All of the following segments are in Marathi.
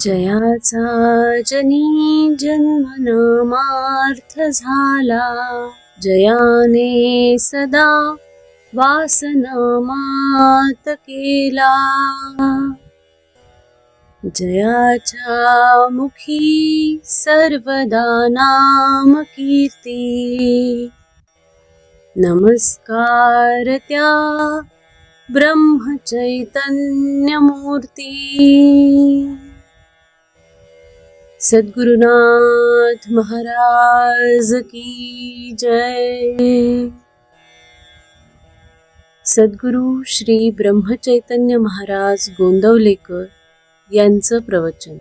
जयाचा जनी जन्म नामार्थ झाला. जयाने सदा वासनामात केला. जयाच्या मुखी सर्वदा नाम कीर्ती. नमस्कार त्या ब्रह्मचैतन्यमूर्ती सद्गुरुनाथ महाराज की जय। सद्गुरु श्री ब्रह्मचैतन्य महाराज गोंदवलेकर यांचं प्रवचन।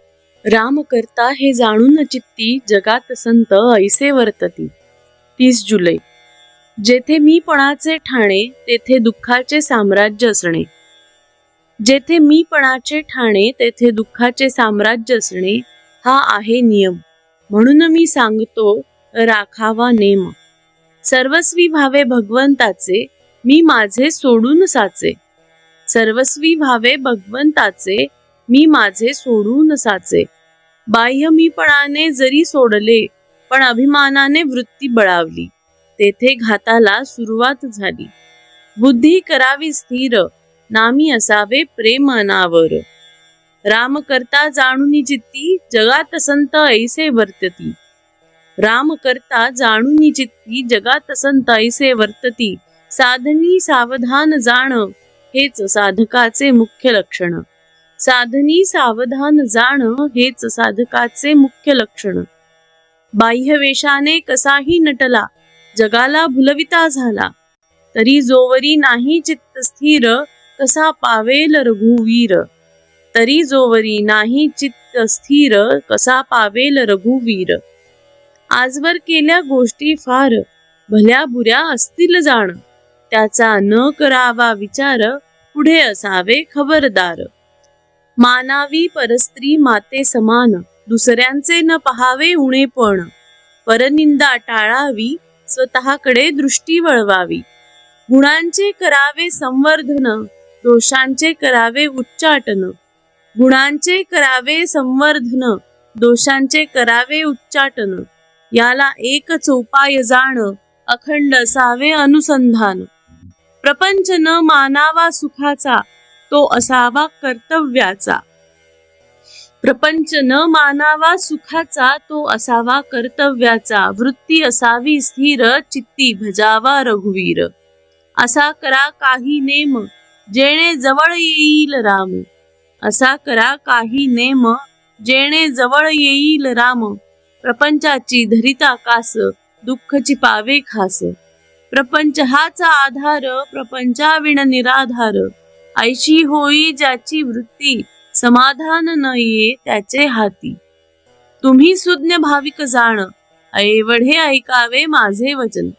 रामकर्ता हे जाणून चित्ती जगात संत ऐसे वर्तती। तीस जुलै। जेथे मीपणाचे ठाणे तेथे दुःखाचे साम्राज्य असणे। जेथे मीपणाचे ठाणे तेथे दुःखाचे साम्राज्य असणे हा आहे नियम. म्हणून मी सांगतो राखावा नेम. सर्वस्वी भावे भगवंताचे मी माझे सोडून साचे. सर्वस्वी भावे भगवंताचे मी माझे सोडून साचे. बाह्य मीपणाने जरी सोडले पण अभिमानाने वृत्ती बळावली. तेथे घाताला सुरुवात झाली. बुद्धी करावी स्थिर नामी असावे प्रेम अनावर. राम करता जाणून चित्ती जगात संत ऐसे वर्तती. राम करता जाणून चित्ती जगात संत ऐसे वर्तती. साधनी सावधान जाण हेच साधकाचे मुख्य लक्षण. साधनी सावधान जाण हेच साधकाचे मुख्य लक्षण. बाह्य वेशाने कसाही नटला जगाला भुलविता झाला. तरी जोवरी नाही चित्त स्थिर कसा पावेल रघुवीर. तरी जोवरी नाही चित्त स्थिर कसा पावेल रघुवीर? आजवर केल्या गोष्टी फार भल्या बुऱ्या असतील जाण. त्याचा न करावा विचार पुढे असावे खबरदार. मानावी परस्त्री माते समान दुसऱ्यांचे न पहावे उणे पण. परनिंदा टाळावी स्वतःकडे दृष्टी वळवावी. गुणांचे करावे संवर्धन दोषांचे करावे उच्चाटन. गुणांचे करावे संवर्धन दोषांचे करावे उच्चाटन याला एकच उपाय जाण अखंड असावे अनुसंधान. प्रपंच न मानावा सुखाचा तो असावा कर्तव्याचा. प्रपंच न मानावा सुखाचा तो असावा कर्तव्याचा. वृत्ती असावी स्थिर चित्ती भजावा रघुवीर. असा करा काही नेम जेणे जवळ येईल राम. असा करा काही नेम जेणे जवळ येईल राम. प्रपंचाची धरिता कास दुःखची पावे खास. प्रपंच हाचा आधार प्रपंचाविण निराधार. ऐशी होई ज्याची वृत्ती समाधान न ये त्याचे हाती. तुम्ही सुज्ञ भाविक जाण ऐवढे ऐकावे माझे वचन.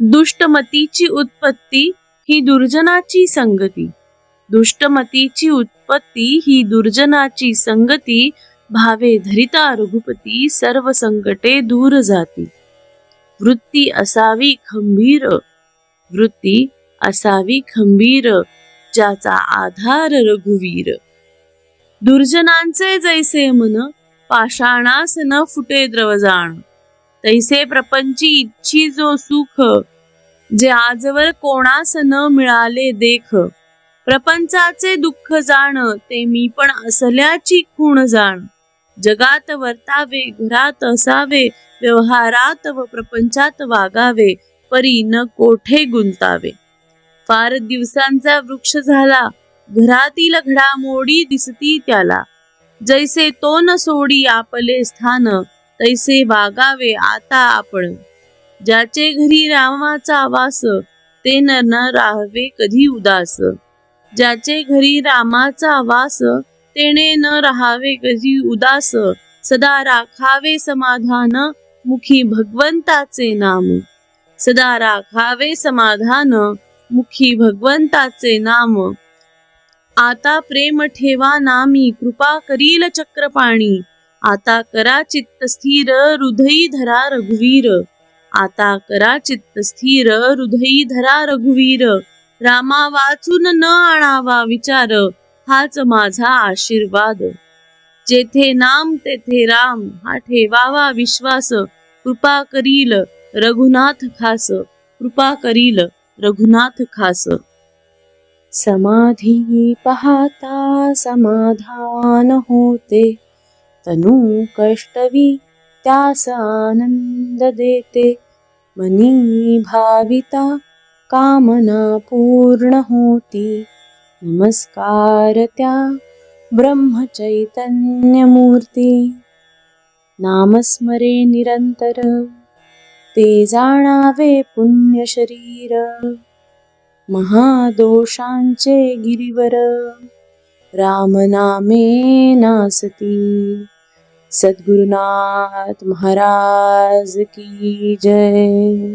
दुष्टमतीची उत्पत्ती ही दुर्जनाची संगती. दुष्टमतीची उत्पत्ती ही दुर्जनाची संगती भावे धरिता रघुपती सर्व संकटे दूर जाती. वृत्ती असावी खंबीर वृत्ती असावी खंबीर ज्याचा आधार रघुवीर. दुर्जनांचे जैसे मन पाषाणास न फुटे द्रवजाण. तैसे प्रपंची इच्छी जो सुख जे आजवर कोणास न मिळाले देख. प्रपंचाचे दुःख जाण ते मी पण असल्याची खूण जाण. जगात वर्तावे घरात असावे व्यवहारात व प्रपंचात वागावे परी न कोठे गुंतावे. फार दिवसांचा वृक्ष झाला घरातील घडामोडी दिसती त्याला. जैसे तो न सोडी आपले स्थान तैसे वागावे आता आपण. ज्याचे घरी रामाचा वास ते न न राहावे कधी उदास. ज्याचे घरी रामाचा वास तेने न राहावे कधी उदास. सदा राखावे समाधान मुखी भगवंताचे नाम. सदा राखावे समाधान मुखी भगवंताचे नाम. आता प्रेम ठेवा नामी कृपा करील चक्रपाणी. आता करा चित्त स्थिर हृदयी धरा रघुवीर. आता करा चित्त स्थिर हृदयी धरा रघुवीर. रामा वाचून न आणावा विचार हाच माझा आशीर्वाद. जेथे नाम तेथे राम हा ठेवावा विश्वास. कृपा करील रघुनाथ खास कृपा करील रघुनाथ खास. समाधी पाहता समाधान होते. तनु कष्टवी त्यास आनंद देते. मनी भाविता कामना पूर्ण होती. नमस्कार त्या ब्रह्मचैतन्यमूर्ती. नामस्मरे निरंतर. ते जाणावे पुण्य शरीर महादोषांचे गिरिवर. रामनामे नासती. सद्गुरुनाथ महाराज की जय.